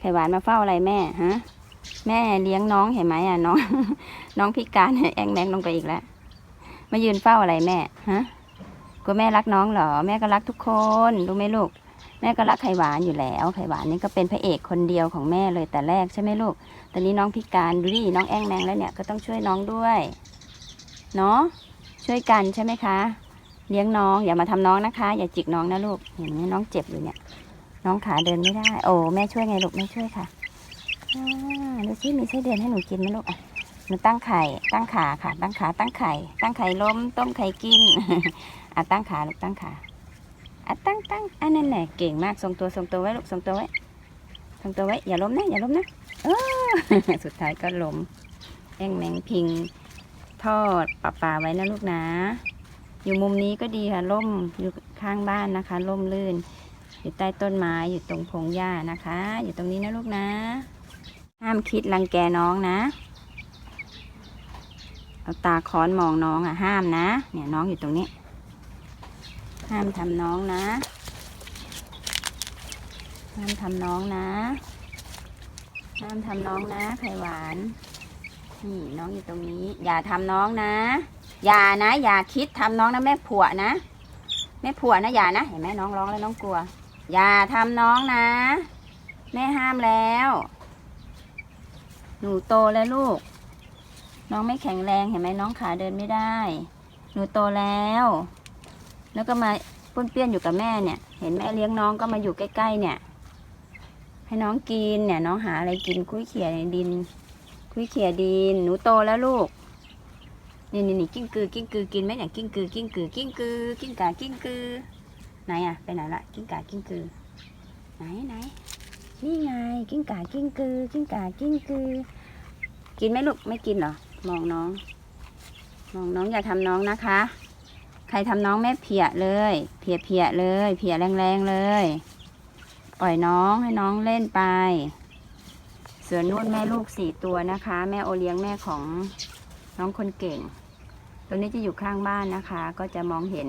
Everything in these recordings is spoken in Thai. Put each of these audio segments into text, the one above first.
ไข่หวานมาเฝ้าอะไรแม่ฮะแม่เลี้ยงน้องเห็นไหมอะน้อง น้องพิการแองแมงลงไปอีกแล้วมายืนเฝ้าอะไรแม่ฮะกลัวแม่รักน้องเหรอแม่ก็รักทุกคนรู้ไหมลูก แม่ก็รักไข่หวานอยู่แล้ว ไข่หวานนี่ก็เป็นพระเอกคนเดียวของแม่เลยแต่แรกใช่ไหมลูกตอนนี้น้องพิการดูดิน้องแองแมงแล้วเนี่ยก็ต้องช่วยน้องด้วยเนาะช่วยกันใช่ไหมคะ เลี้ยงน้องอย่ามาทำน้องนะคะ อย่าจิกน้องนะลูกเห็นไหมน้องเจ็บอยู่เนี่ย น้องขาเดินไม่ได้ โอ้แม่ช่วยไงลูกแม่ช่วยค่ะดูสิมีไส้เดือนให้หนูกินไหมลูกอะหนูตั้งไข่ ตั้งขาค่ะ ตั้งขา ตั้งไข่ ตั้งไข่ล้ม ต้มไข่กินอะตั้งขาลูกตั้งขาอะตั้งตั้งอันนั้นแหละเก่งมากทรงตัวทรงตัวไว้ลูกทรงตัวไว้ทรงตัวไว้ อย่าล้มนะ อย่าล้มนะเออสุดท้ายก็ล้มแองแมงพิง ทอดปลาปลาไว้นะลูกนะ อยู่มุมนี้ก็ดีค่ะร่มอยู่ข้างบ้านนะคะร่มรื่น อยู่ใต้ต้นไม้อยู่ตรงพงหญ้านะคะ อยู่ตรงนี้นะลูกนะ ห้ามคิดรังแกน้องนะ เอาตาค้อนมองน้องอะห้ามนะ เนี่ยน้องอยู่ตรงนี้ ห้ามทำน้องนะ ห้ามทำน้องนะ ห้ามทำน้องนะไข่หวานนี่น้องอยู่ตรงนี้ อย่าทำน้องนะ อย่านะ อย่าคิดทำน้องนะแม่ผัวนะแม่ผัวนะอย่านะ เห็นไหมน้องร้องแล้วน้องกลัว อย่าทำน้องนะ แม่ห้ามแล้ว หนูโตแล้วลูก น้องไม่แข็งแรงเห็นไหมน้องขาเดินไม่ได้ หนูโตแล้ว แล้วก็มาป้นเปี้ยนอยู่กับแม่เนี่ย เห็นแม่เลี้ยงน้องก็มาอยู่ใกล้ๆเนี่ย ให้น้องกินเนี่ย น้องหาอะไรกินกุ้ยเขี่ยในดินกุ้ยเขี่ยดิน หนูโตแล้วลูกนี่นี่นี่กิ้งกือกิ้งกือกินไหมเนี่ยกิ้งกือกิ้งกือกิ้งกือกิ้งกากิ้งกือ ไหนอะไปไหนละกิ้งกากิ้งกือ ไหนไหนนี่ไงกิ้งกากิ้งกือ กิ้งกากิ้งกือ กินไหมลูกไม่กินเหรอมองน้อง มองน้องอย่าทำน้องนะคะ ใครทำน้องแม่เพียเลย เพียเพียเลย เพียแรงๆเลย ปล่อยน้องให้น้องเล่นไปเสือนุ่นแม่ลูกสี่ตัวนะคะ แม่โอเลี้ยงแม่ของน้องคนเก่ง ตัวนี้จะอยู่ข้างบ้านนะคะ ก็จะมองเห็น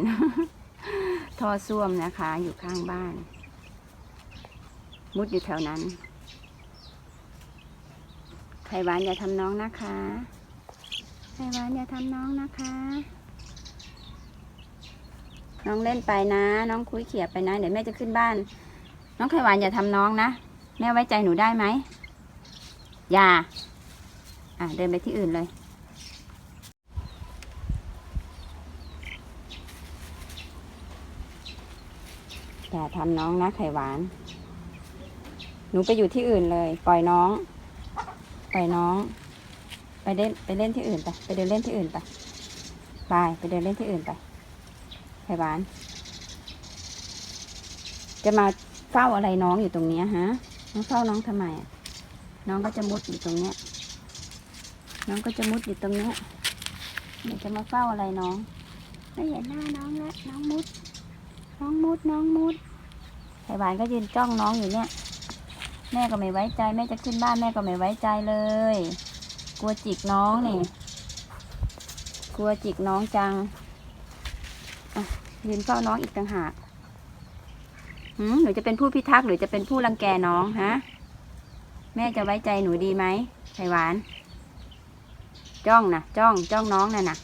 ท่อส้วมนะคะ อยู่ข้างบ้าน มุดอยู่แถวนั้น ไข่หวานอย่าทำน้องนะคะ ไข่หวานอย่าทำน้องนะคะ น้องเล่นไปนะ น้องคุยเขียไปนะ เดี๋ยวแม่จะขึ้นบ้าน น้องไข่หวานอย่าทำน้องนะ แม่ไว้ใจหนูได้ไหมอย่า อะเดินไปที่อื่นเลย อย่าทำน้องนะไข่หวาน หนูไปอยู่ที่อื่นเลย ปล่อยน้อง ปล่อยน้อง ไปเล่นไปเล่นที่อื่นไป ไปเดินเล่นที่อื่นไปไปไปเดินเล่นที่อื่นไป ไข่หวาน จะมาเฝ้าอะไรน้องอยู่ตรงเนี้ยฮะ น้องเฝ้าน้องทำไม น้องก็จะมุดอยู่ตรงเนี้ย น้องก็จะมุดอยู่ตรงเนี้ยเดี๋ยวจะมาเฝ้าอะไรน้องไม่เห็นหน้าน้องแล้วน้องมุด น้องมุดน้องมุดไข่หวานก็ยืนจ้องน้องอยู่เนี่ย แม่ก็ไม่ไว้ใจแม่จะขึ้นบ้านแม่ก็ไม่ไว้ใจเลย กลัวจิกน้องนี่ กลัวจิกน้องจังยืนเฝ้าน้องอีกต่างหากหืมหนูจะเป็นผู้พิทักษ์หรือจะเป็นผู้รังแกน้องฮะ แม่จะไว้ใจหนูดีไหมไข่หวาน จ้องนะจ้องจ้องน้องน่ะนะ